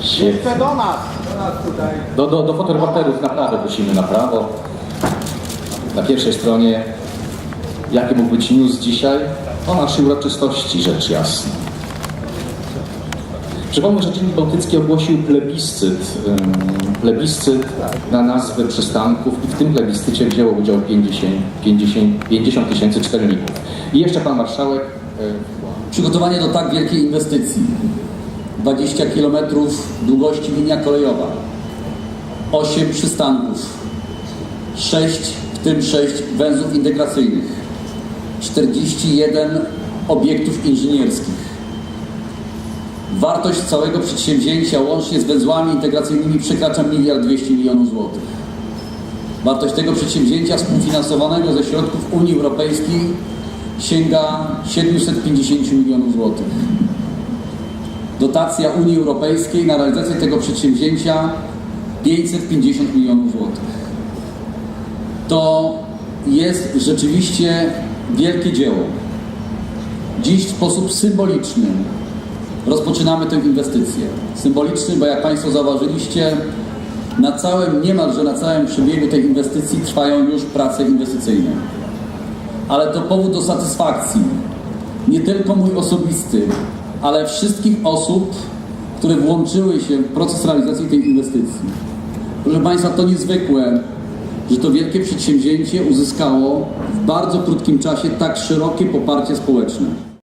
Jeszcze do nas. Do, do, do fotoreporterów na prawo prosimy, na prawo. Na pierwszej stronie, jaki mógł być news dzisiaj? O naszej uroczystości, rzecz jasna. Przypomnę, że Dziennik Bałtycki ogłosił plebiscyt, plebiscyt na nazwy przystanków i w tym plebiscycie wzięło udział 50 50 50 tysięcy czytelników. I jeszcze pan marszałek Przygotowanie do tak wielkiej inwestycji. 20 km długości linia kolejowa. 8 przystanków. 6, w tym 6 węzłów integracyjnych. 41 obiektów inżynierskich. Wartość całego przedsięwzięcia łącznie z węzłami integracyjnymi przekracza 1 200 milionów złotych. Wartość tego przedsięwzięcia współfinansowanego ze środków Unii Europejskiej sięga 750 milionów złotych. Dotacja Unii Europejskiej na realizację tego przedsięwzięcia 550 milionów złotych. To jest rzeczywiście wielkie dzieło. Dziś w sposób symboliczny rozpoczynamy tę inwestycję. Symboliczny, bo jak Państwo zauważyliście, na całym, niemalże na całym przebiegu tej inwestycji trwają już prace inwestycyjne. Ale to powód do satysfakcji. Nie tylko mój osobisty, ale wszystkich osób, które włączyły się w proces realizacji tej inwestycji. Proszę Państwa, to niezwykłe, że to wielkie przedsięwzięcie uzyskało w bardzo krótkim czasie tak szerokie poparcie społeczne.